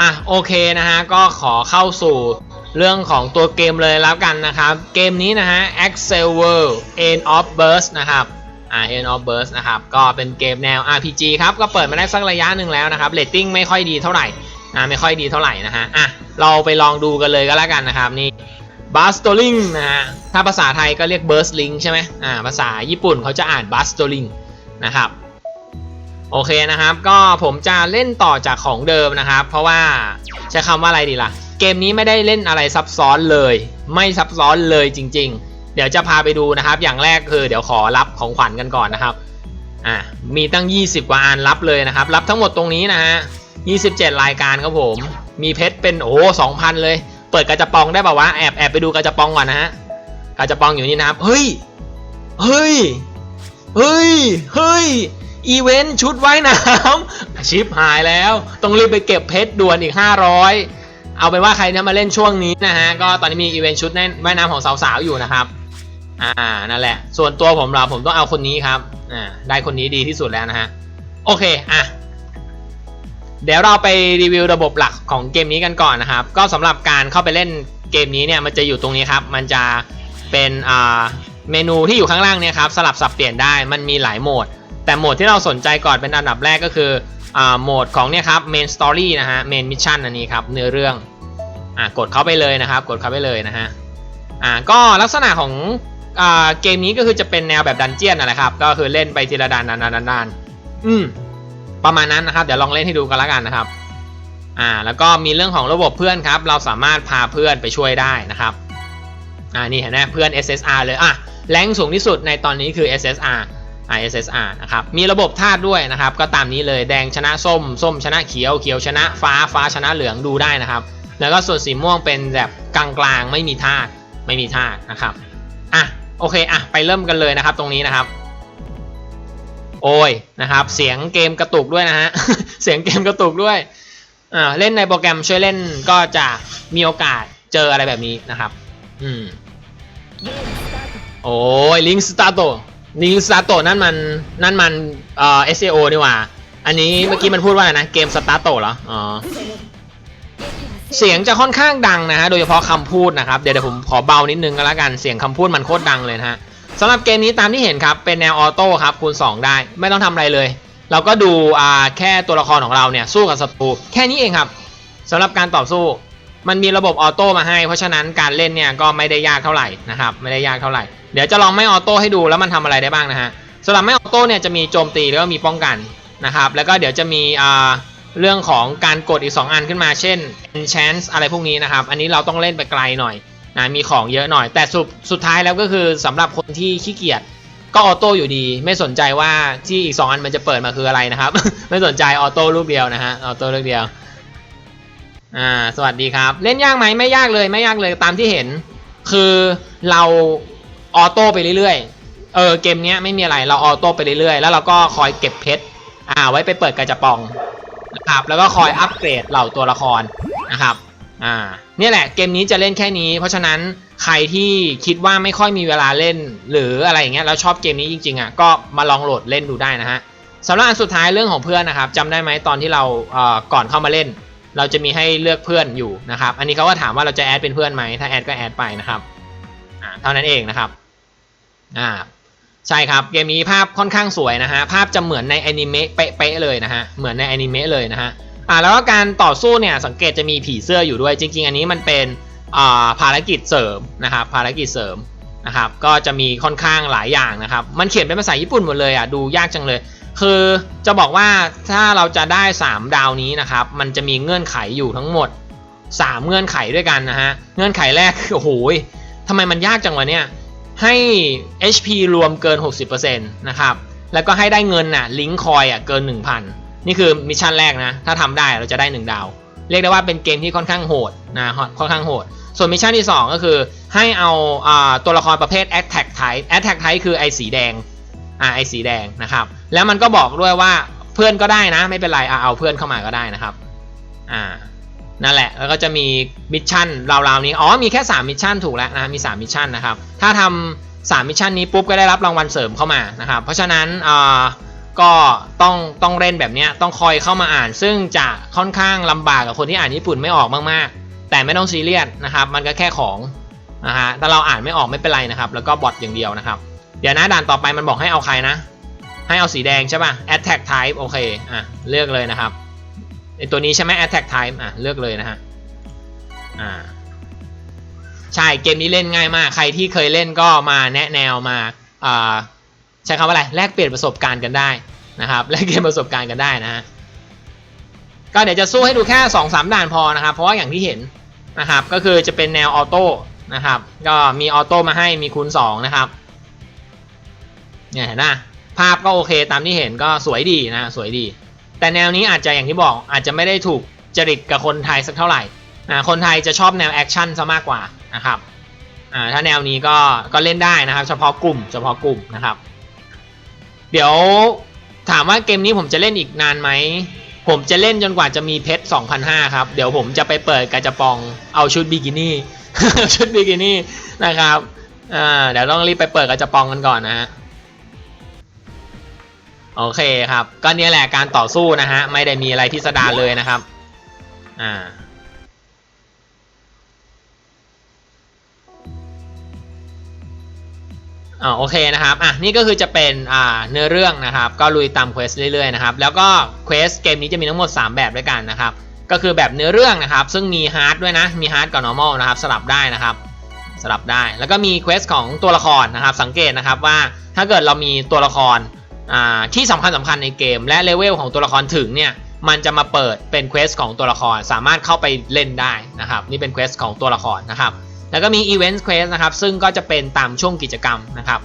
อะโอเคนะฮะก็ขอเข้าสู่เรื่องของตัวเกมเลยแล้วกันนะครับ เกมนี้นะฮะ Axel World End of Burst นะครับอ่า End of Burst นะครับก็เป็นเกมแนว RPG ครับก็เปิดมาได้สักระยะหนึ่งแล้วนะครับเรตติ้งไม่ค่อยดีเท่าไหร่นะไม่ค่อยดีเท่าไหร่นะฮะอะเราไปลองดูกันเลยก็แล้วกันนะครับนี่ Bustling นะฮะถ้าภาษาไทยก็เรียก Burst Link ใช่ไหมอ่าภาษาญี่ปุ่นเขาจะอ่าน Bustling นะครับ โอเคนะครับ ก็ผมจะเล่นต่อจากของเดิมนะครับ เพราะว่าใช้คำว่าอะไรดีล่ะ เกมนี้ไม่ได้เล่นอะไรซับซ้อนเลย ไม่ซับซ้อนเลยจริง ๆ เดี๋ยวจะพาไปดูนะครับ อย่างแรกคือเดี๋ยวขอรับของขวัญกันก่อนนะครับอ่ามีตั้ง 20 กว่าอันรับเลยนะครับ รับทั้งหมดตรงนี้นะฮะ27 รายการครับผม มีเพชรเป็นโอ้สองพันเลย เปิดกระจปองได้ป่าวะแอบแอบไปดูกระจปองก่อนนะฮะกระจปองอยู่นี่นะครับเฮ้ยเฮ้ยเฮ้ยเฮ้ย อีเวนต์ชุดว่ายน้ำชิปหายแล้ว ต้องรีบไปเก็บเพชรด่วนอีก 500 เอาเป็นว่าใครที่มาเล่นช่วงนี้นะฮะ ก็ตอนนี้มีอีเวนต์ชุดว่ายน้ำของสาวๆอยู่นะครับ อ่า นั่นแหละ ส่วนตัวผมเราผมต้องเอาคนนี้ครับ อ่า ได้คนนี้ดีที่สุดแล้วนะฮะ โอเค อะ เดี๋ยวเราไปรีวิวระบบหลักของเกมนี้กันก่อนนะครับ ก็สำหรับการเข้าไปเล่นเกมนี้เนี่ยมันจะอยู่ตรงนี้ครับ มันจะเป็นอ่าเมนูที่อยู่ข้างล่างเนี่ยครับสลับสับเปลี่ยนได้ มันมีหลายโหมด แต่โหมดที่เราสนใจก่อนเป็นอันดับแรกก็คืออ่าโหมดของเนี่ยครับ main story นะฮะ main mission อันนี้ครับเนื้อเรื่องอ่ากดเข้าไปเลยนะครับ กดเข้าไปเลยนะฮะอ่าก็ลักษณะของอ่าเกมนี้ก็คือจะเป็นแนวแบบดันเจียนนะครับก็คือเล่นไปทีละด่านด่านด่านด่านอืมประมาณนั้นนะครับ เดี๋ยวลองเล่นให้ดูกันล้วกันนะครับอ่าแล้วก็มีเรื่องของระบบเพื่อนครับ เราสามารถพาเพื่อนไปช่วยได้นะครับอ่านี่เห็นไหมเพื่อน SSR เลยอะแรงสูงที่สุดในตอนนี้คือ SSR อ่า SSR นะครับ มีระบบธาตุด้วยนะครับ ก็ตามนี้เลยแดงชนะส้ม ส้มชนะเขียว เขียวชนะฟ้า ฟ้าชนะเหลืองดูได้นะครับ แล้วก็ส่วนสีม่วงเป็นแบบกลางๆ ไม่มีธาตุ ไม่มีธาตุนะครับ อะ โอเค อะ ไปเริ่มกันเลยนะครับ ตรงนี้นะครับ โอ้ย นะครับ เสียงเกมกระตุกด้วยนะฮะ เสียงเกมกระตุกด้วย อ่า เล่นในโปรแกรมช่วยเล่นก็จะมีโอกาสเจออะไรแบบนี้นะครับ อืม โอ้ยลิงสตาร์โต ลิงสตาร์โตนั่นมันนั่นมันเอ่อ SEO นี่หว่า อันนี้เมื่อกี้มันพูดว่าอะไรนะ เกมสตาร์โตเหรอ อ๋อ เสียงจะค่อนข้างดังนะฮะ โดยเฉพาะคำพูดนะครับ เดี๋ยวเดี๋ยวผมขอเบานิดนึงก็แล้วกัน เสียงคำพูดมันโคตรดังเลยนะฮะสำหรับเกมนี้ตามที่เห็นครับ เป็นแนวออโต้ครับ คูณ 2 ได้ ไม่ต้องทำอะไรเลย เราก็ดูอ่าแค่ตัวละครของเราเนี่ยสู้กับศัตรูแค่นี้เองครับสำหรับการต่อสู้ มันมีระบบออโต้มาให้ เพราะฉะนั้นการเล่นเนี่ยก็ไม่ได้ยากเท่าไหร่นะครับไม่ได้ยากเท่าไหร่เดี๋ยวจะลองไม่ออโต้ให้ดูแล้วมันทำอะไรได้บ้างนะฮะสำหรับไม่ออโต้เนี่ยจะมีโจมตีแล้วก็มีป้องกันนะครับแล้วก็เดี๋ยวจะมีอ่าเรื่องของการกดอีก 2 อันขึ้นมา เช่น enchant อะไรพวกนี้นะครับ อันนี้เราต้องเล่นไปไกลหน่อยนะมีของเยอะหน่อย แต่สุดสุดท้ายแล้วก็คือสำหรับคนที่ขี้เกียจก็ออโต้อยู่ดี ไม่สนใจว่าที่อีก 2 อันมันจะเปิดมาคืออะไรนะครับ ไม่สนใจออโต้ลูกเดียวนะฮะออโต้ลูกเดียว อ่าสวัสดีครับ เล่นยากไหมไม่ยากเลยไม่ยากเลยตามที่เห็น คือเราออโต้ไปเรื่อยๆเออเกมเนี้ยไม่มีอะไรเราออโต้ไปเรื่อยๆ แล้วเราก็คอยเก็บเพชรอ่าไว้ไปเปิดกระจะปองนะครับแล้วก็คอยอัปเกรดเหล่าตัวละครนะครับอ่าเนี่ยแหละเกมนี้จะเล่นแค่นี้ เพราะฉะนั้นใครที่คิดว่าไม่ค่อยมีเวลาเล่น หรืออะไรอย่างเงี้ยแล้วชอบเกมนี้จริงๆอะก็มาลองโหลดเล่นดูได้นะฮะสำหรับอันสุดท้ายเรื่องของเพื่อนนะครับจำได้ไหมตอนที่เราเอ่อก่อนเข้ามาเล่น เราจะมีให้เลือกเพื่อนอยู่นะครับ อันนี้เขาก็ถามว่าเราจะแอดเป็นเพื่อนไหมถ้าแอดก็แอดไปนะครับอ่าเท่านั้นเองนะครับอ่าใช่ครับเกมนี้ภาพค่อนข้างสวยนะฮะภาพจะเหมือนในแอนิเมะเป๊ะๆเลยนะฮะเหมือนในแอนิเมะเลยนะฮะอ่าแล้วก็การต่อสู้เนี่ยสังเกตจะมีผีเสื้ออยู่ด้วย จริง ๆ อันนี้มันเป็นอ่าภารกิจเสริมนะครับภารกิจเสริม นะครับ ก็จะมีค่อนข้างหลายอย่างนะครับ มันเขียนเป็นภาษาญี่ปุ่นหมดเลยอะ ดูยากจังเลย คือจะบอกว่าถ้าเราจะได้ 3 ดาวนี้นะครับ มันจะมีเงื่อนไขอยู่ทั้งหมด 3 เงื่อนไขด้วยกันนะฮะ เงื่อนไขแรกคือโอ้โหทำไมมันยากจังวะเนี่ย ให้ HP รวมเกิน 60%นะครับ แล้วก็ให้ได้เงินน่ะ ลิงคอยอะเกิน 1,000 นี่คือมิชชั่นแรกนะ ถ้าทำได้เราจะได้ 1 ดาว เรียกได้ว่าเป็นเกมที่ค่อนข้างโหดนะ ค่อนข้างโหด ส่วนมิชชั่นที่ 2 ก็คือ ให้เอาอ่าตัวละครประเภท Attack Type Attack Type คือไอสีแดงอ่าไอสีแดงนะครับ แล้วมันก็บอกด้วยว่าเพื่อนก็ได้นะไม่เป็นไรอะเอาเพื่อนเข้ามาก็ได้นะครับอ่านั่นแหละ แล้วก็จะมีมิชชั่นราวๆนี้ อ๋อ มีแค่ 3 มิชชั่นถูกแล้วนะ มี 3 มิชชั่นนะครับ ถ้าทำ3มิชชั่นนี้ปุ๊บก็ได้รับรางวัลเสริมเข้ามานะครับ เพราะฉะนั้นก็ต้องต้องเล่นแบบนี้ต้องคอยเข้ามาอ่าน ซึ่งจะค่อนข้างลำบากกับคนที่อ่านญี่ปุ่นไม่ออกมากๆ แต่ไม่ต้องซีเรียสนะครับ มันก็แค่ของ นะฮะถ้าเราอ่านไม่ออกไม่เป็นไรนะครับ แล้วก็บอทอย่างเดียวนะครับ เดี๋ยวนะด่านต่อไปมันบอกให้เอาใครนะ ให้เอาสีแดงใช่ป่ะ attack type โอเคอะเลือกเลยนะครับไอตัวนี้ใช่ไหม attack type อะเลือกเลยนะฮะอ่าใช่เกมนี้เล่นง่ายมาก ใครที่เคยเล่นก็มาแนะแนวมาอ่าใช้คำว่าอะไรแลกเปลี่ยนประสบการณ์กันได้นะครับแลกเปลี่ยนประสบการณ์กันได้นะฮะก็เดี๋ยวจะสู้ให้ดูแค่2อสด่านพอนะครับ เพราะว่าอย่างที่เห็นนะครับ ก็คือจะเป็นแนวออโต้ นะครับ ก็มีออโต้มาให้มีคูณ2นะครับเนี่ยเห็นไหมภาพก็โอเคตามที่เห็นก็สวยดีนะสวยดี แต่แนวนี้อาจจะอย่างที่บอกอาจจะไม่ได้ถูกจริตกับคนไทยสักเท่าไหร่นะคนไทยจะชอบแนวแอคชั่นซะมากกว่านะครับอ่าถ้าแนวนี้ก็ก็เล่นได้นะครับ เฉพาะกลุ่ม เฉพาะกลุ่มนะครับ เดี๋ยวถามว่าเกมนี้ผมจะเล่นอีกนานไหม ผมจะเล่นจนกว่าจะมีเพชร2,005ครับ เดี๋ยวผมจะไปเปิดกาจะปองเอาชุดบิกินี่ ชุดบิกินี่นะครับอ่าเดี๋ยวต้องรีบไปเปิดกาจะปองกันก่อนนะฮะโอเคครับ ก็เนี่ยแหละการต่อสู้นะฮะ ไม่ได้มีอะไรพิสดารเลยนะครับ อ่า อ่าโอเคนะครับอะนี่ก็คือจะเป็นอ่าเนื้อเรื่องนะครับ ก็ลุยตามเควสเรื่อยๆนะครับแล้วก็เควสเกมนี้จะมีทั้งหมด 3 แบบด้วยกันนะครับก็คือแบบเนื้อเรื่องนะครับ ซึ่งมีฮาร์ดด้วยนะ มีฮาร์ดกับ normal นะครับ สลับได้นะครับ สลับได้ แล้วก็มีเควสของตัวละครนะครับ สังเกตนะครับว่าถ้าเกิดเรามีตัวละครอ่าที่สำคัญสำคัญในเกม และเลเวลของตัวละครถึงเนี่ยมันจะมาเปิดเป็นเควสของตัวละคร สามารถเข้าไปเล่นได้นะครับ นี่เป็นเควสของตัวละครนะครับ แล้วก็มีอีเวนต์เควสนะครับ ซึ่งก็จะเป็นตามช่วงกิจกรรมนะครับ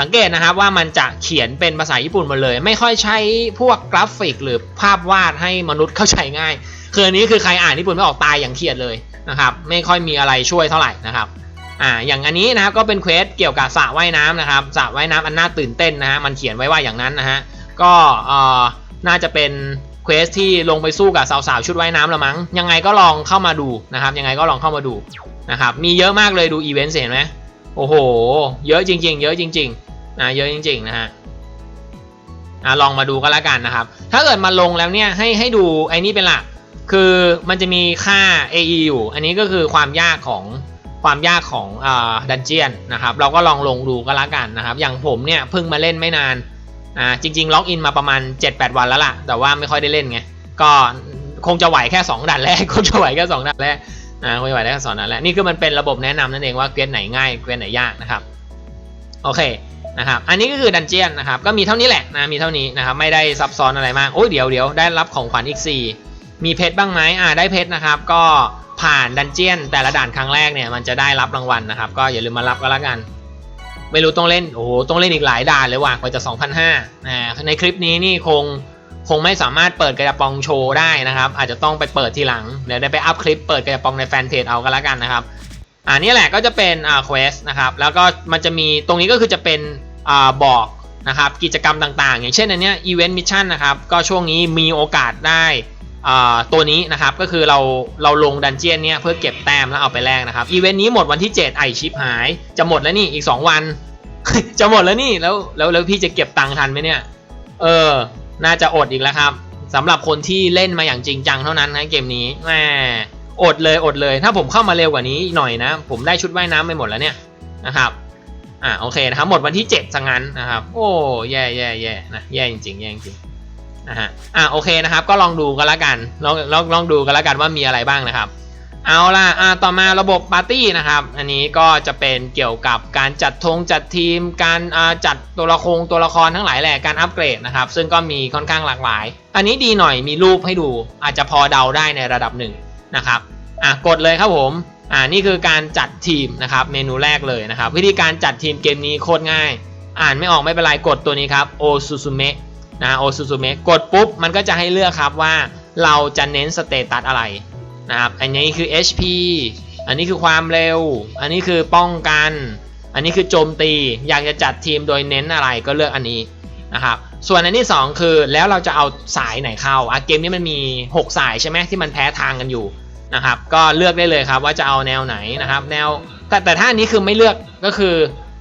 สังเกตนะครับว่ามันจะเขียนเป็นภาษาญี่ปุ่นหมดเลย ไม่ค่อยใช้พวกกราฟิกหรือภาพวาดให้มนุษย์เข้าใจง่าย คืออันนี้คือใครอ่านญี่ปุ่นไม่ออกตายอย่างเครียดเลยนะครับ ไม่ค่อยมีอะไรช่วยเท่าไหร่นะครับ อ่า อย่างอันนี้นะครับก็เป็นเควสเกี่ยวกับสระว่ายน้ำนะครับ สระว่ายน้ำอันน่าตื่นเต้นนะฮะ มันเขียนไว้ว่าอย่างนั้นนะฮะ ก็เอ่อ น่าจะเป็น เควสที่ลงไปสู้กับสาวๆชุดว่ายน้ำละมั้ง ยังไงก็ลองเข้ามาดูนะครับ ยังไงก็ลองเข้ามาดูนะครับ มีเยอะมากเลยดูอีเวนต์เห็นไหมโอ้โห เยอะจริง ๆ เยอะจริงๆนะเยอะจริง ๆ นะฮะอะลองมาดูก็แล้วกันนะครับ ถ้าเกิดมาลงแล้วเนี่ยให้ให้ดูไอ้นี่เป็นหลัก คือมันจะมีค่า AE อยู่ อันนี้ก็คือความยากของความยากของดันเจียนนะครับ เราก็ลองลงดูก็แล้วกันนะครับ อย่างผมเนี่ยเพิ่งมาเล่นไม่นาน อ่าจริง ๆ ล็อกอินมาประมาณ 7-8 วันแล้วล่ะ แต่ว่าไม่ค่อยได้เล่นไง ก็คงจะไหวแค่ 2ด่านแรกคงจะไหวแค่2ด่านแรกอ่าคงจะไหวได้แค่สองด่านแรกนี่คือมันเป็นระบบแนะนำนั่นเองว่าเกวียนไหนง่ายเกวียนไหนยากนะครับโอเคนะครับอันนี้ก็คือดันเจียนนะครับก็มีเท่านี้แหละนะมีเท่านี้นะครับไม่ได้ซับซ้อนอะไรมากโอ้ยเดี๋ยวเดี๋ยวได้รับของขวัญอีก 4 มีเพชรบ้างไหมอ่าได้เพชรนะครับก็ผ่านดันเจียนแต่ละด่านครั้งแรกเนี่ยมันจะได้รับรางวัลนะครับก็อย่าลืมมารับก็แล้วกัน ไม่รู้ต้องเล่นโอ้โหต้องเล่นอีกหลายด่านเลยว่ะกว่าจะ 2,500นะในคลิปนี้นี่คงคงไม่สามารถเปิดกระปองโชว์ได้นะครับ อาจจะต้องไปเปิดทีหลัง เดี๋ยวได้ไปอัพคลิปเปิดกระปองในแฟนเพจเอาก็แล้วกันนะครับอ่านี่แหละก็จะเป็นอ่าเควสนะครับแล้วก็มันจะมีตรงนี้ก็คือจะเป็นอ่าบอกนะครับกิจกรรมต่างๆ อย่างเช่นอันเนี้ยอีเวนต์มิชชั่นนะครับก็ช่วงนี้มีโอกาสได้ ตัวนี้นะครับก็คือเราเราลงดันเจียนเนี่ยเพื่อเก็บแต้มแล้วเอาไปแลกนะครับอีเวนต์นี้หมดวันที่ 7 ไอชิปหาย จะหมดแล้วนี่อีก 2 วัน จะหมดแล้วนี่แล้วแล้วแล้วพี่จะเก็บตังค์ทันไหมเนี่ย เออ น่าจะอดอีกแล้วครับสำหรับคนที่เล่นมาอย่างจริงจังเท่านั้นนะเกมนี้แหมอดเลยอดเลย ถ้าผมเข้ามาเร็วกว่านี้หน่อยนะ ผมได้ชุดว่ายน้ำไปหมดแล้วเนี่ยนะครับอ่าโอเคนะครับหมดวันที่ 7สังงั้นนะครับ โอ้แย่แย่แย่นะแย่จริงๆแย่จริง นะฮะอ่าโอเคนะครับ ก็ลองดูกันละกันลองลองลองดูกันละกันว่ามีอะไรบ้างนะครับ เอาล่ะอ่าต่อมาระบบปาร์ตี้นะครับ อันนี้ก็จะเป็นเกี่ยวกับการจัดธงจัดทีม การอ่าจัดตัวละครตัวละครทั้งหลายแหละการอัปเกรดนะครับ ซึ่งก็มีค่อนข้างหลากหลาย อันนี้ดีหน่อยมีรูปให้ดู อาจจะพอเดาได้ในระดับหนึ่งนะครับอะกดเลยครับผมอ่านี่คือการจัดทีมนะครับเมนูแรกเลยนะครับ วิธีการจัดทีมเกมนี้โคตรง่าย อ่านไม่ออกไม่เป็นไรกดตัวนี้ครับโอซูซูเมะ นะโอซูซูเมะกดปุ๊บ มันก็จะให้เลือกครับว่าเราจะเน้นสเตตัสอะไรนะครับ อันนี้คือ HP อันนี้คือความเร็ว อันนี้คือป้องกัน อันนี้คือโจมตี อยากจะจัดทีมโดยเน้นอะไรก็เลือกอันนี้นะครับ ส่วนอันที่ 2 คือแล้วเราจะเอาสายไหนเข้าอะเกมนี้มันมี 6 สายใช่ไหมที่มันแพ้ทางกันอยู่นะครับ ก็เลือกได้เลยครับว่าจะเอาแนวไหนนะครับ แนว แต่แต่ถ้าอันนี้คือไม่เลือกก็คือ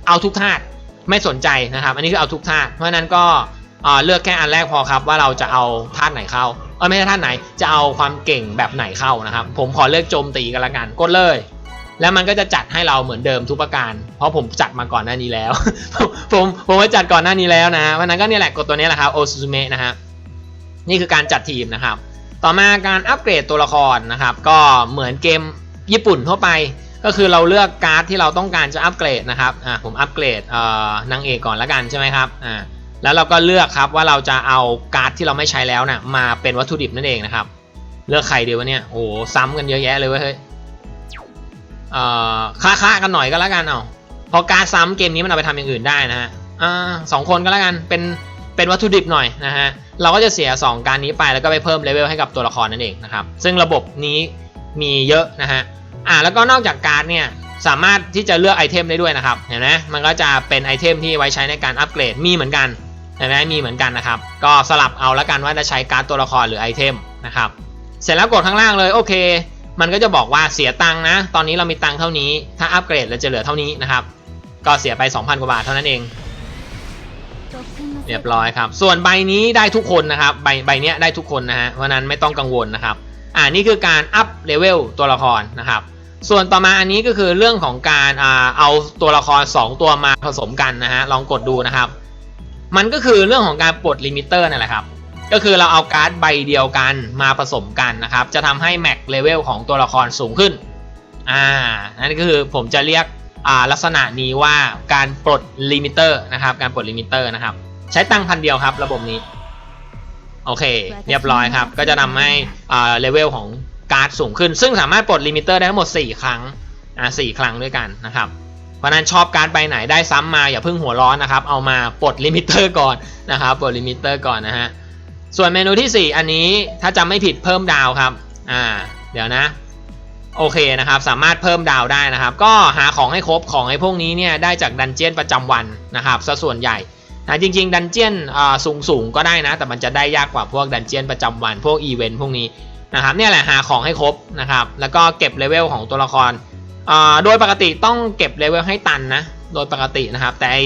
เอาทุกธาตุไม่สนใจนะครับ อันนี้คือเอาทุกธาตุเพราะนั้นก็ เลือกแค่อันแรกพอครับว่าเราจะเอาธาตุไหนเข้าเออไม่ใช่ธาตุไหนจะเอาความเก่งแบบไหนเข้านะครับ ผมขอเลือกโจมตีกันละกันกดเลย แล้วมันก็จะจัดให้เราเหมือนเดิมทุกประการ เพราะผมจัดมาก่อนหน้านี้แล้ว ผมผมผมว่าจัดก่อนหน้านี้แล้วนะวันนั้นก็เนี่ยแหละกดตัวนี้แหละครับโอซูซูเมะนะฮะนี่คือการจัดทีมนะครับ ต่อมาการอัปเกรดตัวละครนะครับ ก็เหมือนเกมญี่ปุ่นทั่วไป ก็คือเราเลือกการ์ดที่เราต้องการจะอัปเกรดนะครับอ่าผมอัปเกรดเอ่อนางเอกก่อนละกันใช่ไหมครับอ่า แล้วเราก็เลือกครับว่าเราจะเอาการ์ดที่เราไม่ใช้แล้วนะ่ะมาเป็นวัตถุดิบนั่นเองนะครับ เลือกใครเดียววะเนี่ยโอ้ซ้ำกันเยอะแยะเลยเว้ยเฮ้ยเอ่อค้ากันหน่อยก็แล้วกันเอาพอการดซ้ำเกมนี้มันเอาไปทำอย่างอื่นได้นะฮะอ่าสองคนก็แล้วกันเป็นเป็นวัตถุดิบหน่อยนะฮะเราก็จะเสีย 2 การนี้ไปแล้วก็ไปเพิ่มเลเวลให้กับตัวละครนั่นเองนะครับซึ่งระบบนี้มีเยอะนะฮะอ่าแล้วก็นอกจากการ์ดเนี่ยสามารถที่จะเลือกไอเทมได้ด้วยนะครับเห็นไหมมันก็จะเป็นไอเทมที่ไว้ใช้ในการอัปเกรดมีเหมือนกัน ห็นไหมมีเหมือนกันนะครับ ก็สลับเอาละกันว่าจะใช้การ์ดตัวละครหรือไอเทมนะครับ เสร็จแล้วกดข้างล่างเลยโอเค มันก็จะบอกว่าเสียตังค์นะ ตอนนี้เรามีตังค์เท่านี้ ถ้าอัปเกรดเราจะเหลือเท่านี้นะครับ ก็เสียไป 2,000 กว่าบาทเท่านั้นเอง เรียบร้อยครับ ส่วนใบนี้ได้ทุกคนนะครับ ใบใบเนี้ยได้ทุกคนนะฮะ เพราะนั้นไม่ต้องกังวลนะครับ อ่านี่คือการอัพเลเวลตัวละครนะครับส่วนต่อมาอันนี้ก็คือเรื่องของการอ่าเอาตัวละคร 2 ตัวมาผสมกันนะฮะลองกดดูนะครับ มันก็คือเรื่องของการปลดลิมิเตอร์นั่นแหละครับ ก็คือเราเอาการ์ดใบเดียวกันมาผสมกันนะครับ จะทำให้แม็กเลเวลของตัวละครสูงขึ้น อ่า นั่นก็คือผมจะเรียกอ่าลักษณะนี้ว่าการปลดลิมิเตอร์นะครับ การปลดลิมิเตอร์นะครับ ใช้ตังพันเดียวครับ ระบบนี้ โอเค เรียบร้อยครับ ก็จะทำให้อ่าเลเวลของการ์ดสูงขึ้น ซึ่งสามารถปลดลิมิเตอร์ได้ทั้งหมด 4 ครั้ง อ่าสครั้งด้วยกันนะครับ ราะนั้นชอบการ์ดใบไหนได้ซ้ำมาอย่าเพิ่งหัวร้อนนะครับ เอามาปลดลิมิเตอร์ก่อนนะครับปลดลิมิเตอร์ก่อนนะฮะส่วนเมนูที่ 4 อันนี้ถ้าจำไม่ผิดเพิ่มดาวครับอ่าเดี๋ยวนะโอเคนะครับสามารถเพิ่มดาวได้นะครับ ก็หาของให้ครบของไอ้พวกนี้เนี่ยได้จากดันเจียนประจำวันนะครับซะส่วนใหญ่นะจริง ๆ ดันเจียนสูงสูงก็ได้นะ แต่มันจะได้ยากกว่าพวกดันเจียนประจำวันพวกอีเวนต์พวกนี้นะครับเนี่ยแหละหาของให้ครบนะครับแล้วก็เก็บเลเวลของตัวละคร โดยปกติต้องเก็บเลเวลให้ตันนะ โดยปกตินะครับ แต่ไอ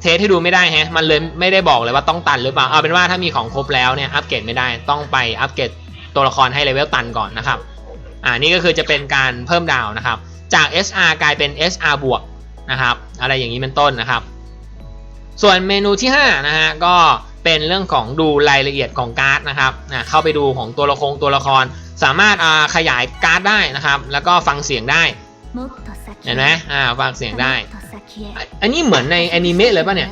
เทสให้ดูไม่ได้ฮะ มันเลยไม่ได้บอกเลยว่าต้องตันหรือเปล่า เอาเป็นว่าถ้ามีของครบแล้วเนี่ยอัปเกรดไม่ได้ ต้องไปอัปเกรดตัวละครให้เลเวลตันก่อนนะครับ อ่า นี่ก็คือจะเป็นการเพิ่มดาวนะครับ จาก SR กลายเป็น SR บวกนะครับ อะไรอย่างนี้เป็นต้นนะครับ ส่วนเมนูที่5นะฮะ ก็ เป็นเรื่องของดูรายละเอียดของการ์ดนะครับเข้าไปดูของตัวละครตัวละคร สามารถขยายการ์ดได้นะครับ แล้วก็ฟังเสียงได้เห็นไหมอ่าฟังเสียงได้ อันนี้เหมือนในแอนิเมะเลยป่ะเนี่ย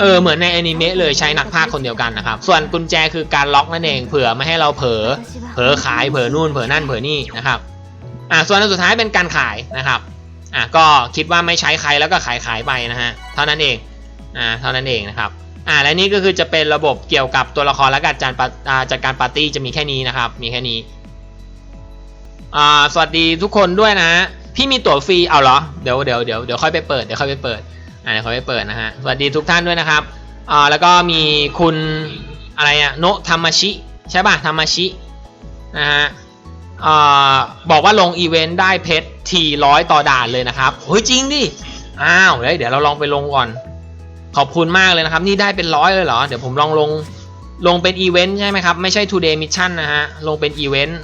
เออเหมือนในแอนิเมะเลยใช้นักพากย์คนเดียวกันนะครับ ส่วนกุญแจคือการล็อกนั่นเองเผื่อไม่ให้เราเผลอเผลอขายเผลอนู่นเผลอนั่นเผลอนี่นะครับอ่าส่วนอันสุดท้ายเป็นการขายนะครับอ่าก็คิดว่าไม่ใช้ใครแล้วก็ขายขายไปนะฮะเท่านั้นเอง อ่าเท่านั้นเองนะครับอ่าและนี่ก็คือจะเป็นระบบเกี่ยวกับตัวละครและการจัดปาอ่าจัดการปาร์ตี้จะมีแค่นี้นะครับ มีแค่นี้อ่าสวัสดีทุกคนด้วยนะ พี่มีตั๋วฟรีเอาเหรอเดี๋ยวเดี๋ยวเดี๋ยวเดี๋ยวค่อยไปเปิดเดี๋ยวค่อยไปเปิดอ่าเดี๋ยวค่อยไปเปิดนะฮะสวัสดีทุกท่านด้วยนะครับอ่าแล้วก็มีคุณอะไรอะโนะธรรมชิใช่ป่ะธรรมชินะฮะอ่าบอกว่าลงอีเวนต์ได้เพชรทีร้อยต่อด่านเลยนะครับเฮ้ยจริงดิอ้าวเดี๋ยวเดี๋ยวเราลองไปลงก่อน ขอบคุณมากเลยนะครับ นี่ได้เป็นร้อยเลยเหรอ เดี๋ยวผมลองลงลงเป็นอีเวนต์ใช่ไหมครับ ไม่ใช่ today mission นะฮะ ลงเป็นอีเวนต์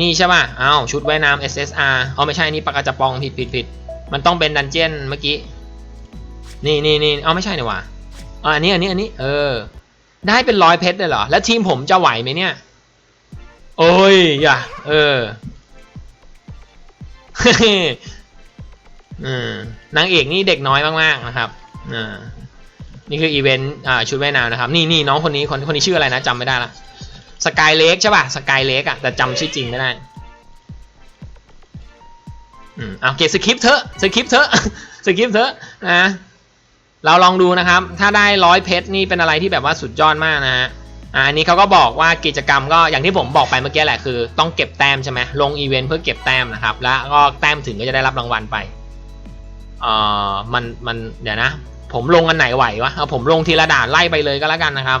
นี่ใช่ป่ะอ้าวชุดว่ายน้ำ SSR อ๋อไม่ใช่นี่ปากกาจะปองผิดผิดผิดมันต้องเป็นดันเจียนเมื่อกี้ นี่นี่นี่เอาไม่ใช่นี่หว่าอ๋ออันนี้อันนี้อันนี้ เออ ได้เป็นร้อยเพชรเลยเหรอ แล้วทีมผมจะไหวไหมเนี่ย โอ้ยอย่าเอออืมนางเอกนี่เด็กน้อยมากๆนะครับ อ่านี่คืออีเวนต์อ่าชุดว่ายน้ำนะครับ นี่นี่น้องคนนี้คนคนนี้ชื่ออะไรนะจำไม่ได้ละสกายเล็กใช่ป่ะสกายเล็กอะแต่จำชื่อจริงไม่ได้อืมเอาเกสคริปเถอะสคริปเถอะสคริปเถอะนะเราลองดูนะครับ ถ้าได้ร้อยเพชรนี่เป็นอะไรที่แบบว่าสุดยอดมากนะฮะอันนี้เขาก็บอกว่ากิจกรรมก็อย่างที่ผมบอกไปเมื่อกี้แหละคือต้องเก็บแต้มใช่ไหมลงอีเวนต์เพื่อเก็บแต้มนะครับ แล้วก็แต้มถึงก็จะได้รับรางวัลไปเอ่อมันมันเดี๋ยวนะ ผมลงอันไหนไหววะเอาผมลงทีละด่านไล่ไปเลยก็แล้วกันนะครับ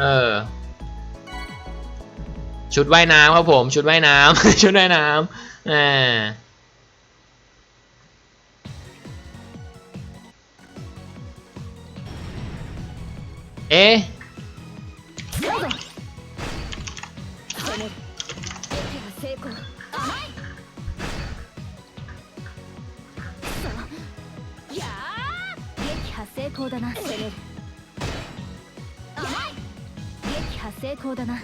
เออ ชุดว่ายน้ำครับผม ชุดว่ายน้ำ ชุดว่ายน้ำอ่เอ๊ะ 功だな。攻める撃破成功だな。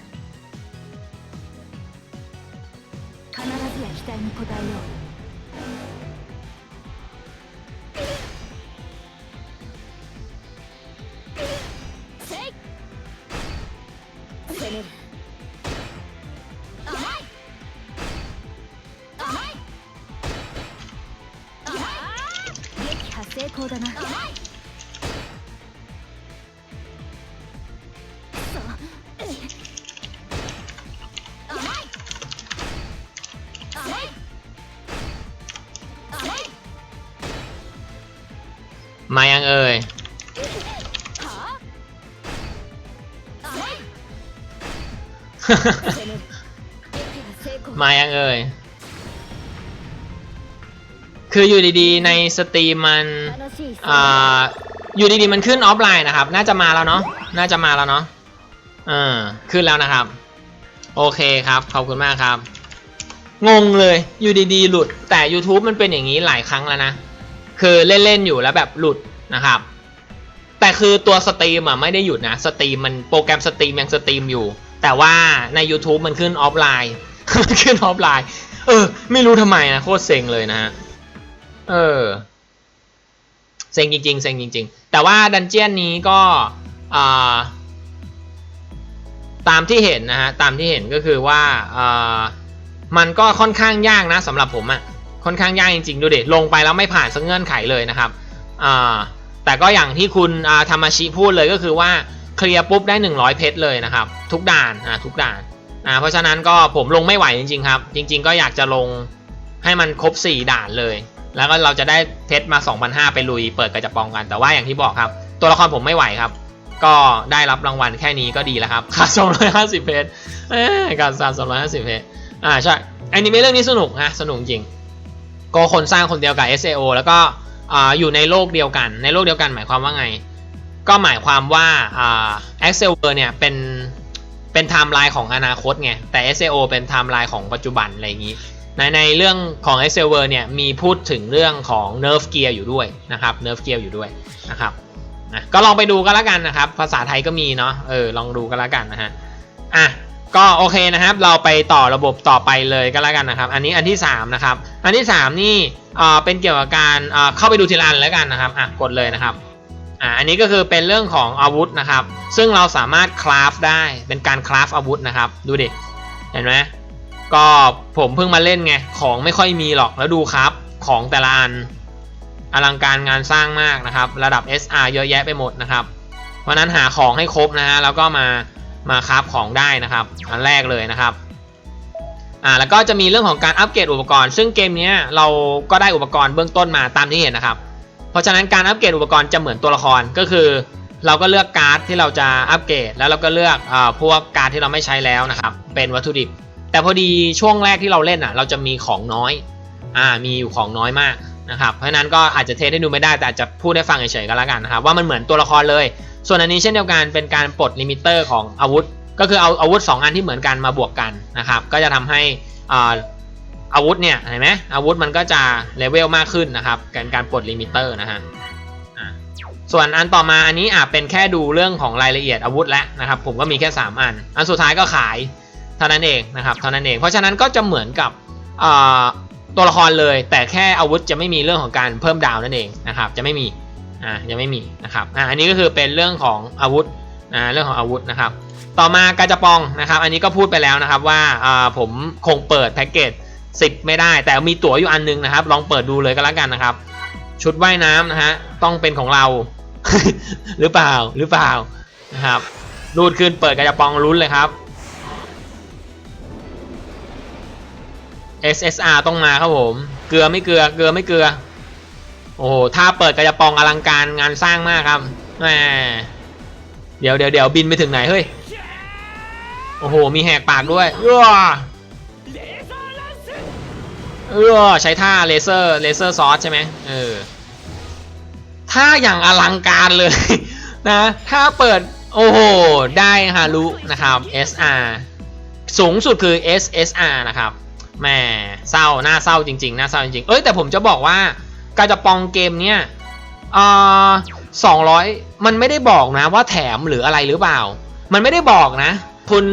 必ずや期待に応えよう。 มายังเอ่ย คืออยู่ดีๆ ในสตรีมมันอ่าอยู่ดีๆ มันขึ้นออฟไลน์นะครับ น่าจะมาแล้วเนาะ น่าจะมาแล้วเนาะเออขึ้นแล้วนะครับ โอเคครับ ขอบคุณมากครับ งงเลย อยู่ดีๆ หลุด แต่ YouTube มันเป็นอย่างนี้หลายครั้งแล้วนะ คือเล่นๆ อยู่แล้วแบบหลุดนะครับ แต่คือตัวสตรีมอะไม่ได้หยุดนะสตรีมมันโปรแกรมสตรีมยังสตรีมอยู่ แต่ว่าใน YouTube มันขึ้นออฟไลน์ ขึ้นออฟไลน์ เออ ไม่รู้ทำไมนะโคตรเซ็งเลยนะฮะเออเซ็งจริงๆเซ็งจริง ๆ แต่ว่าดันเจียนนี้ก็อ่าตามที่เห็นนะฮะตามที่เห็นก็คือว่าอ่ามันก็ค่อนข้างยากนะสำหรับผมอะค่อนข้างยากจริงๆดูเด็ลงไปแล้วไม่ผ่านสักเงื่อนไขเลยนะครับอ่า แต่ก็อย่างที่คุณธรรมชิพูดเลยก็คือว่าเคลียร์ปุ๊บได้ 100 เพชรเลยนะครับ ทุกด่านอ่าทุกด่านอ่าเพราะฉะนั้นก็ผมลงไม่ไหวจริงๆครับ จริง ๆ ก็อยากจะลงให้มันครบ 4 ด่านเลย แล้วก็เราจะได้เพชรมา 2,500 ไปลุยเปิดกระจะปองกัน แต่ว่าอย่างที่บอกครับ ตัวละครผมไม่ไหวครับ ก็ได้รับรางวัลแค่นี้ก็ดีแล้วครับค่า250 เพชรเอ้ยการสาม250 เพชรอ่าใช่อนิเมะเรื่องนี้สนุกฮะสนุกจริงก็คนสร้างคนเดียวกับ SAO แล้วก็ ออยู่ในโลกเดียวกัน ในโลกเดียวกันหมายความว่าไง ก็หมายความว่าเอ่า Excelver เนี่ยเป็นเป็นไทม์ไลน์ของอนาคตไง แต่ SAO เป็นไทม์ไลน์ของปัจจุบันอะไรอย่างนี้ ในในเรื่องของ Excelver เนี่ยมีพูดถึงเรื่องของ Nerf Gear อยู่ด้วยนะครับ Nerf Gear อยู่ด้วยนะครับนะก็ลองไปดูกันแล้วกันนะครับ ภาษาไทยก็มีเนาะเออลองดูกันแล้วกันนะฮะอะ ก็โอเคนะครับ เราไปต่อระบบต่อไปเลยก็แล้วกันนะครับ อันนี้อันที่3นะครับ อันที่ 3 นี่เป็นเกี่ยวกับการเข้าไปดูทีละอันแล้วกันนะครับอะกดเลยนะครับอ่าอันนี้ก็คือเป็นเรื่องของอาวุธนะครับ ซึ่งเราสามารถคราฟได้เป็นการคราฟอาวุธนะครับ ดูดิเห็นไหมก็ผมเพิ่งมาเล่นไงของไม่ค่อยมีหรอกแล้วดูครับ ของแต่ละอันอลังการงานสร้างมากนะครับ ระดับ SR เยอะแยะไปหมดนะครับ เพราะนั้นหาของให้ครบนะฮะแล้วก็มา มาคราฟของได้นะครับ อันแรกเลยนะครับอ่าแล้วก็จะมีเรื่องของการอัปเกรดอุปกรณ์ ซึ่งเกมนี้เราก็ได้อุปกรณ์เบื้องต้นมาตามที่เห็นนะครับ เพราะฉะนั้นการอัปเกรดอุปกรณ์จะเหมือนตัวละครก็คือ เราก็เลือกการ์ดที่เราจะอัปเกรด แล้วเราก็เลือกอ่าพวกการ์ดที่เราไม่ใช้แล้วนะครับเป็นวัตถุดิบ แต่พอดีช่วงแรกที่เราเล่นอะเราจะมีของน้อยอ่ามีอยู่ของน้อยมาก นะครับเพราะนั้นก็อาจจะเทสให้ดูไม่ได้แต่อาจจะพูดให้ฟังเฉยๆก็แล้วกันนะครับว่ามันเหมือนตัวละครเลย ส่วนอันนี้เช่นเดียวกันเป็นการปลดลิมิเตอร์ของอาวุธ ก็คือเอาอาวุธ 2 อันที่เหมือนกันมาบวกกันนะครับก็จะทำให้อาวุธเนี่ยเห็นไหมอาวุธมันก็จะเลเวลมากขึ้นนะครับการการปลดลิมิเตอร์นะฮะส่วนอันต่อมาอันนี้อาจเป็นแค่ดูเรื่องของรายละเอียดอาวุธแล้วนะครับผมก็มีแค่ 3 อัน อันสุดท้ายก็ขายเท่านั้นเองนะครับเท่านั้นเองเพราะฉะนั้นก็จะเหมือนกับ ตัวละครเลย แต่แค่อาวุธจะไม่มีเรื่องของการเพิ่มดาวนั่นเองนะครับ จะไม่มีอ่ายังไม่มีนะครับอ่าอันนี้ก็คือเป็นเรื่องของอาวุธอ่าเรื่องของอาวุธนะครับ ต่อมากาจะปองนะครับ อันนี้ก็พูดไปแล้วนะครับว่าอ่าผมคงเปิดแพ็กเกจ10 ไม่ได้ แต่มีตั๋วอยู่อันนึงนะครับ ลองเปิดดูเลยก็แล้วกันนะครับ ชุดว่ายน้ำนะฮะต้องเป็นของเรา หรือเปล่าหรือเปล่านะครับรูดขึ้นเปิดกระจะปองลุ้นเลยครับ SSR ต้องมาครับผม เกลือไม่เกลือ เกลือไม่เกลือ โอ้โห ถ้าเปิดกระจะปองอลังการงานสร้างมากครับแหมเดี๋ยวเดี๋ยวเดี๋ยวบินไปถึงไหนเฮ้ย โอ้โห มีแหกปากด้วยเออเออใช้ท่าเลเซอร์เลเซอร์ซอสใช่ไหมเออถ้าอย่างอลังการเลยนะถ้าเปิดโอ้โห ได้ฮารุนะครับ SR สูงสุดคือ SSR นะครับ แหมเศร้าน่าเศร้าจริงๆน่าเศร้าจริงๆเอ้ยแต่ผมจะบอกว่าการจะปองเกมเนี้ยอ่าสองร้อยมันไม่ได้บอกนะว่าแถมหรืออะไรหรือเปล่า มันไม่ได้บอกนะ คุณ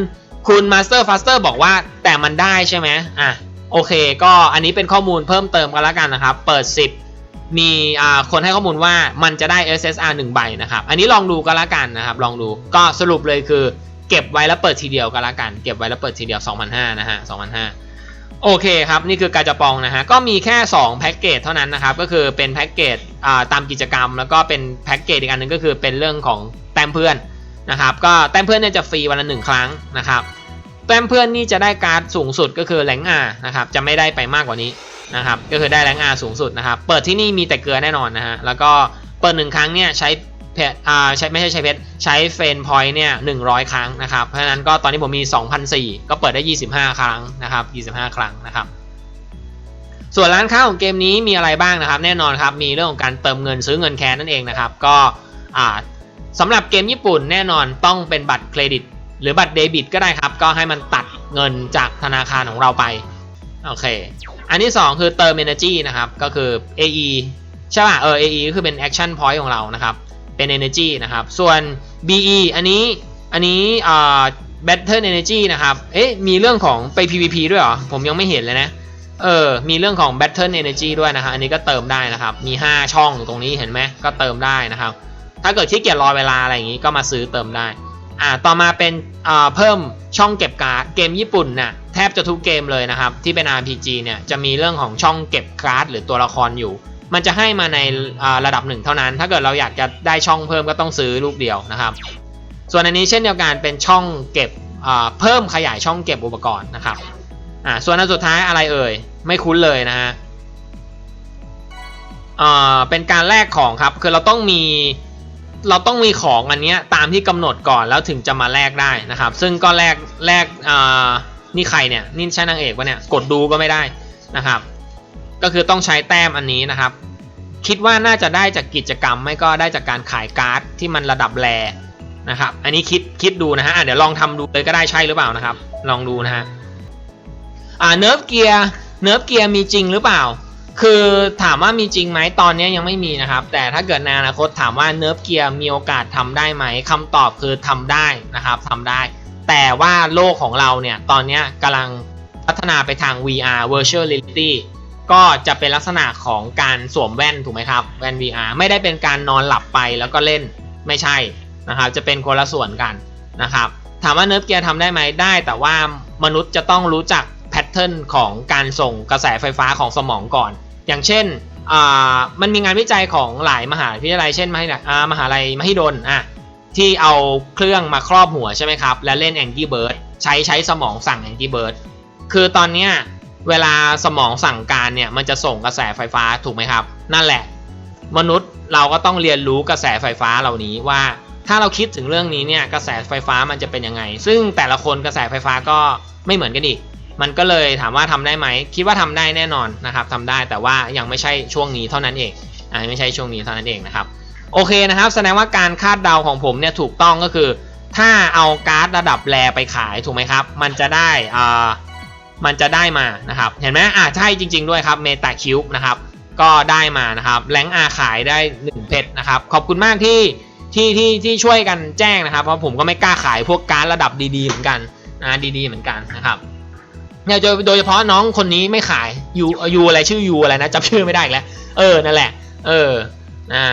คุณมาสเตอร์ฟาสเตอร์บอกว่าแต่มันได้ใช่ไหมอะโอเค ก็อันนี้เป็นข้อมูลเพิ่มเติมกันแล้วกันนะครับ เปิด 10 มีอ่าคนให้ข้อมูลว่ามันจะได้ SSR 1 ใบนะครับ อันนี้ลองดูก็แล้วกันนะครับ ลองดูก็สรุปเลยคือ เก็บไว้แล้วเปิดทีเดียวก็แล้วกัน เก็บไว้แล้วเปิดทีเดียว 2,500นะฮะ2,500 โอเคครับนี่คือกาจะปองนะฮะก็มีแค่ 2 แพ็กเกจเท่านั้นนะครับก็คือเป็นแพ็กเกจตามกิจกรรม แล้วก็เป็นแพ็กเกจอีกอันหนึงก็คือเป็นเรื่องของแต้มเพื่อนนะครับก็แต้มเพื่อนเนี่ยจะฟรีวันละหนึ่งครั้งนะครับแต้มเพื่อนนี่จะได้การ์ดสูงสุดก็คือแรงอานะครับจะไม่ได้ไปมากกว่านี้นะครับก็คือได้แรงอาสูงสุดนะครับเปิดที่นี่มีแต่เกลือแน่นอนนะฮะแล้วก็เปิดหนึ่งครั้งเนี่ยใช้ เพชรอ่าใช้ไม่ใช่ใช้เพชรใช้เฟนพอยต์เนี่ยหนึ่งร้อยครั้งนะครับ เพราะฉะนั้นก็ตอนนี้ผมมี2,004ก็เปิดได้25ครั้งนะครับ25ครั้งนะครับ ส่วนร้านค้าของเกมนี้มีอะไรบ้างนะครับ แน่นอนครับมีเรื่องของการเติมเงินซื้อเงินแค้นนั่นเองนะครับก็อ่าสำหรับเกมญี่ปุ่นแน่นอนต้องเป็นบัตรเครดิต หรือบัตรเดบิตก็ได้ครับ ก็ให้มันตัดเงินจากธนาคารของเราไปโอเค อันที่ 2 คือเติม Energy นะครับ ก็คือ AE ใช่ป่ะ เออ AE ก็คือเป็น Action Point ของเรานะครับ เป็น Energy นะครับ ส่วน BE อันนี้อันนี้อ่า Battle Energy นะครับ เอ๊ะมีเรื่องของไป PVP ด้วยเหรอ ผมยังไม่เห็นเลยนะ เออ มีเรื่องของ Battle Energy ด้วยนะครับ อันนี้ก็เติมได้นะครับ มี 5 ช่องตรงนี้เห็นไหมก็เติมได้นะครับ ถ้าเกิดขี้เกียจรอเวลาอะไรอย่างนี้ก็มาซื้อเติมได้ อ่า ต่อมาเป็นอ่าเพิ่มช่องเก็บการ์ด เกมญี่ปุ่นน่ะแทบจะทุกเกมเลยนะครับ ที่เป็น RPG เนี่ยจะมีเรื่องของช่องเก็บการ์ดหรือตัวละครอยู่ มันจะให้มาในระดับหนึ่งเท่านั้น ถ้าเกิดเราอยากจะได้ช่องเพิ่มก็ต้องซื้อลูกเดียวนะครับ ส่วนอันนี้เช่นเดียวกันเป็นช่องเก็บเพิ่มขยายช่องเก็บอุปกรณ์นะครับอ่าส่วนอันสุดท้ายอะไรเอ่ยไม่คุ้นเลยนะฮะอ่าเป็นการแลกของครับคือเราต้องมีเราต้องมีของอันนี้ตามที่กำหนดก่อนแล้วถึงจะมาแลกได้นะครับ ซึ่งก็แลกแลกอ่านี่ใครเนี่ยนี่ใช่นางเอกปะเนี่ยกดดูก็ไม่ได้นะครับ ก็คือต้องใช้แต้มอันนี้นะครับ คิดว่าน่าจะได้จากกิจกรรมไม่ก็ได้จากการขายการ์ดที่มันระดับแรนะครับ อันนี้คิดคิดดูนะฮะะเดี๋ยวลองทำดูเลยก็ได้ใช่หรือเปล่านะครับ ลองดูนะฮะอ่าเนิร์ฟเกียร์เนิร์ฟเกียร์มีจริงหรือเปล่า คือถามว่ามีจริงไหมตอนนี้ยังไม่มีนะครับ แต่ถ้าเกิดในอนาคตถามว่าเนิร์ฟเกียร์มีโอกาสทำได้ไหมคำตอบคือทำได้นะครับทำได้ แต่ว่าโลกของเราเนี่ยตอนนี้กำลังพัฒนาไปทาง VR Virtual Reality ก็จะเป็นลักษณะของการสวมแว่นถูกไหมครับแว่น VR ไม่ได้เป็นการนอนหลับไปแล้วก็เล่นไม่ใช่นะครับ จะเป็นคนละส่วนกันนะครับ ถามว่าเนิร์ฟเกียร์ทำได้ไหมได้แต่ว่ามนุษย์จะต้องรู้จักแพทเทิร์นของการส่งกระแสไฟฟ้าของสมองก่อน อย่างเช่นอ่ามันมีงานวิจัยของหลายมหาวิทยาลัย เช่น มหาอ่ามหาลัยมหิดลอะที่เอาเครื่องมาครอบหัวใช่ไหมครับ แล้วเล่น Angry Bird ใช้ใช้สมองสั่ง Angry Bird คือตอนเนี้ย เวลาสมองสั่งการเนี่ยมันจะส่งกระแสไฟฟ้าถูกไหมครับ นั่นแหละ มนุษย์เราก็ต้องเรียนรู้กระแสไฟฟ้าเหล่านี้ว่า ถ้าเราคิดถึงเรื่องนี้เนี่ยกระแสไฟฟ้ามันจะเป็นยังไง ซึ่งแต่ละคนกระแสไฟฟ้าก็ไม่เหมือนกันอีกมันก็เลยถามว่าทำได้ไหม คิดว่าทำได้แน่นอนนะครับทำได้แต่ว่ายังไม่ใช่ช่วงนี้เท่านั้นเองอ่าไม่ใช่ช่วงนี้เท่านั้นเองนะครับโอเคนะครับ แสดงว่าการคาดเดาของผมเนี่ยถูกต้องก็คือ ถ้าเอาการ์ดระดับแรไปขายถูกไหมครับ มันจะได้อ่า มันจะได้มานะครับเห็นไหมอ่าใช่จริง ๆด้วยครับเมตาคิวบนะครับก็ได้มานะครับแรงอาขายได้1เพชรนะครับขอบคุณมากที่ที่ที่ที่ช่วยกันแจ้งนะครับ เพราะผมก็ไม่กล้าขายพวกการระดับดีๆเหมือนกันนะดีๆเหมือนกันนะครับเนี่ยโดยเฉพาะน้องคนนี้ไม่ขายยูยูอะไรชื่อยูอะไรนะจำชื่อไม่ได้อีกแล้วเออนั่นแหละ เออนะ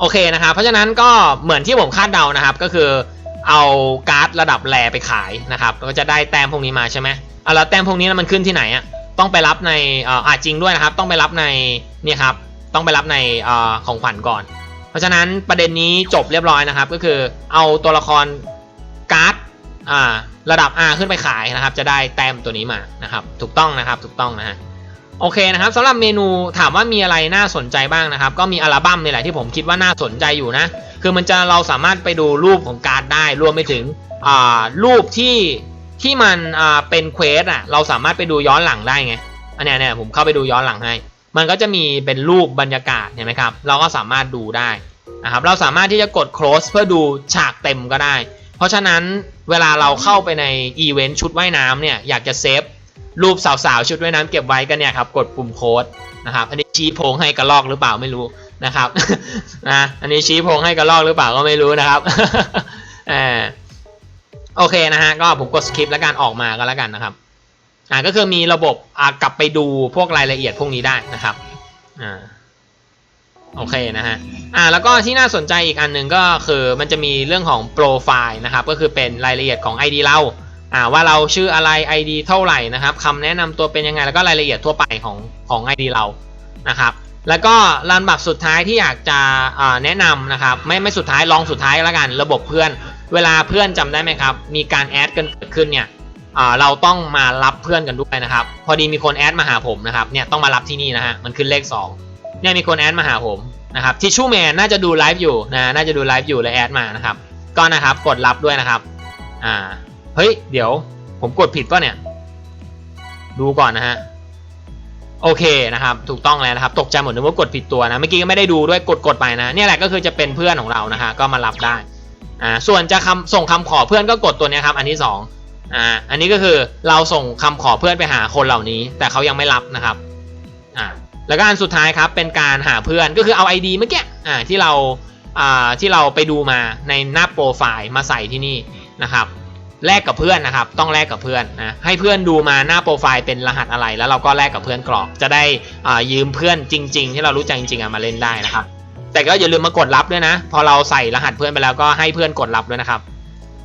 โอเคนะครับเพราะฉะนั้นก็เหมือนที่ผมคาดเดานะครับ ก็คือเอาการ์ดระดับแรไปขายนะครับก็จะได้แต้มพวกนี้มาใช่ไหมเอาแล้วแต้มพวกนี้มันขึ้นที่ไหนอะต้องไปรับในอ่าจริงด้วยนะครับ ต้องไปรับในเนี่ยครับต้องไปรับในอ่ของขวัญก่อน เพราะฉะนั้นประเด็นนี้จบเรียบร้อยนะครับ ก็คือเอาตัวละครการ์ดอ่าระดับ R ขึ้นไปขายนะครับ จะได้แต้มตัวนี้มานะครับ ถูกต้องนะครับถูกต้องนะฮะโอเคนะครับสำหรับเมนูถามว่ามีอะไรน่าสนใจบ้างนะครับ ก็มีอัลบั้มนี่แหละที่ผมคิดว่าน่าสนใจอยู่นะ คือมันจะเราสามารถไปดูรูปของการ์ดได้รวมไปถึงอ่ารูปที่ ที่มันอ่าเป็นเควสอะเราสามารถไปดูย้อนหลังได้ไงอันเนี้ยเนี่ยผมเข้าไปดูย้อนหลังให้ มันก็จะมีเป็นรูปบรรยากาศเห็นไหมครับ เราก็สามารถดูได้นะครับเราสามารถที่จะกด close เพื่อดูฉากเต็มก็ได้ เพราะฉะนั้นเวลาเราเข้าไปในอีเวนต์ชุดว่ายน้ำเนี่ยอยากจะเซฟรูปสาวๆชุดว่ายน้ำเก็บไว้กันเนี่ยครับกดปุ่มโค้ดนะครับอันนี้ชี้โพงให้กระลอกหรือเปล่าไม่รู้นะครับนะอันนี้ชี้โพงให้กระลอกหรือเปล่าก็ไม่รู้นะครับเออ โอเคนะฮะก็ผมกดสคริปต์แล้วการออกมาก็แล้วกันนะครับอ่าก็คือมีระบบอ่ากลับไปดูพวกรายละเอียดพวกนี้ได้นะครับอ่าโอเคนะฮะอ่าแล้วก็ที่น่าสนใจอีกอันหนึ่งก็คือมันจะมีเรื่องของโปรไฟล์นะครับก็คือเป็นรายละเอียดของ ID เราอ่าว่าเราชื่ออะไร ID เท่าไหร่นะครับคำแนะนำตัวเป็นยังไงแล้วก็รายละเอียดทั่วไปของของ ID เรานะครับแล้วก็ลำดับสุดท้ายที่อยากจะอ่าแนะนำนะครับไม่ไม่สุดท้ายลองสุดท้ายแล้วกัน ระบบเพื่อน เวลาเพื่อนจำได้ไหมครับ มีการแอดกันเกิดขึ้นเนี่ยเราต้องมารับเพื่อนกันด้วยนะครับ พอดีมีคนแอดมาหาผมนะครับ เนี่ยต้องมารับที่นี่นะฮะ มันขึ้นเลข2เนี่ยมีคนแอดมาหาผมนะครับ ทิชชู่แมนน่าจะดูไลฟ์อยู่นะ น่าจะดูไลฟ์อยู่เลยแอดมานะครับ ก็นะครับกดรับด้วยนะครับ อ่า เฮ้ย เดี๋ยวผมกดผิดป่ะเนี่ย ดูก่อนนะฮะ โอเคนะครับ ถูกต้องแล้วนะครับ ตกใจหมดนึกว่ากดผิดตัวนะ เมื่อกี้ก็ไม่ได้ดูด้วย กดกดไปนะ เนี่ยแหละก็คือจะเป็นเพื่อนของเรานะฮะ ก็มารับได้ อ่าส่วนจะคำส่งคำขอเพื่อนก็กดตัวนี้ครับอันที่สองอ่าอันนี้ก็คือเราส่งคำขอเพื่อนไปหาคนเหล่านี้ แต่เขายังไม่รับนะครับอ่าแล้วก็อันสุดท้ายครับเป็นการหาเพื่อนก็คือเอา ID เมื่อกี้อ่าที่เราอ่าที่เราไปดูมาในหน้าโปรไฟล์มาใส่ที่นี่นะครับแลกกับเพื่อนนะครับ ต้องแลกกับเพื่อนนะให้เพื่อนดูมาหน้าโปรไฟล์เป็นรหัสอะไร แล้วเราก็แลกกับเพื่อนกรอก จะได้อ่ายืมเพื่อนจริง ๆ ที่เรารู้จักจริงๆอะมาเล่นได้นะครับ แต่ก็อย่าลืมมากดรับด้วยนะ พอเราใส่รหัสเพื่อนไปแล้วก็ให้เพื่อนกดรับด้วยนะครับ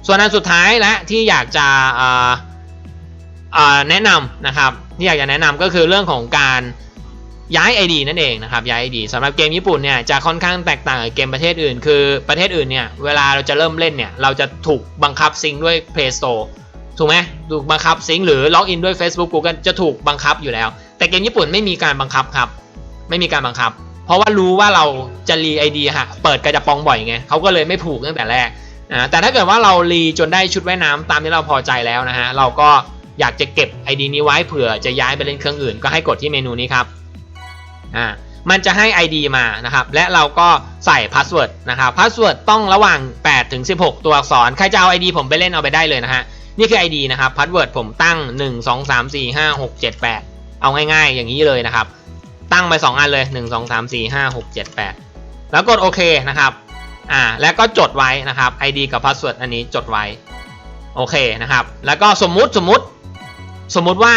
ส่วนอันสุดท้ายและที่อยากจะแนะนำนะครับที่อยากจะแนะนำก็คือเรื่องของการย้าย ID นั่นเองนะครับย้าย ID สำหรับเกมญี่ปุ่นเนี่ยจะค่อนข้างแตกต่างกับเกมประเทศอื่น คือประเทศอื่นเนี่ยเวลาเราจะเริ่มเล่นเนี่ยเราจะถูกบังคับซิงด้วย Play Store ถูกไหมถูกบังคับซิงหรือล็อกอินด้วย Facebook Google จะถูกบังคับอยู่แล้ว แต่เกมญี่ปุ่นไม่มีการบังคับครับ ไม่มีการบังคับ เพราะว่ารู้ว่าเราจะรีไอเดียฮะเปิดกระจะปองบ่อยไงเขาก็เลยไม่ผูกตั้งแต่แรกอ่าแต่ถ้าเกิดว่าเรารีจนได้ชุดว่ายน้ำตามที่เราพอใจแล้วนะฮะเราก็อยากจะเก็บ ID นี้ไว้เผื่อจะย้ายไปเล่นเครื่องอื่น ก็ให้กดที่เมนูนี้ครับอ่ามันจะให้ ID มานะครับ และเราก็ใส่พาสเวิร์ดนะครับพาสเวิร์ดต้องระหว่าง 8 ถึง 16 ตัวอักษร ใครจะเอา ID ผมไปเล่นเอาไปได้เลยนะฮะ นี่คือ ID นะครับพาสเวิร์ดผมตั้ง 1 2 3 4 5 6 7 8 เอาง่ายๆ อย่างนี้เลยนะครับ ตั้งไป 2 อันเลย 1 2 3 4 5 6 7 8 แล้วกดโอเคนะครับอ่าแล้วก็จดไว้นะครับ ID กับพาสเวิร์ดอันนี้จดไว้โอเคนะครับ แล้วก็สมมุติสมมุติสมมุติว่า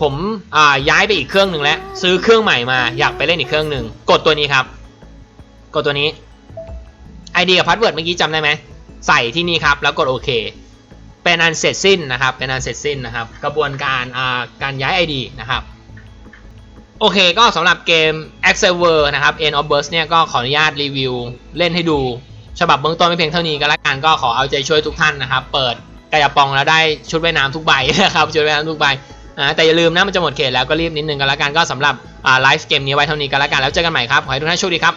ผมอ่าย้ายไปอีกเครื่องหนึ่งแล้ว ซื้อเครื่องใหม่มาอยากไปเล่นอีกเครื่องหนึ่งกดตัวนี้ครับ กดตัวนี้ ID กับพาสเวิร์ดเมื่อกี้จำได้ไหมใส่ที่นี่ครับ แล้วกดโอเค เป็นอันเสร็จสิ้นนะครับ เป็นอันเสร็จสิ้นนะครับ กระบวนการอ่าการย้าย ID นะครับ โอเคก็สำหรับเกม a x e v e r นะครับ End of Burst เนี่ยก็ขออนุญาตรีวิวเล่นให้ดู ฉบับเบื้องต้นไม่เพียงเท่านี้ก็แล้วกันก็ขอเอาใจช่วยทุกท่านนะครับ เปิดกระยาปองแล้วได้ชุดว่ายน้ำทุกใบนะครับชุดว่ายน้ำทุกใบแต่อย่าลืมนะมันจะหมดเขตแล้วก็รีบนิดนึงก็แล้วกันก็สำหรับไลฟ์เกมนี้ไว้เท่านี้ก็แล้วกันแล้วเจอกันใหม่ครับขอให้ทุกท่านโชคดีครับ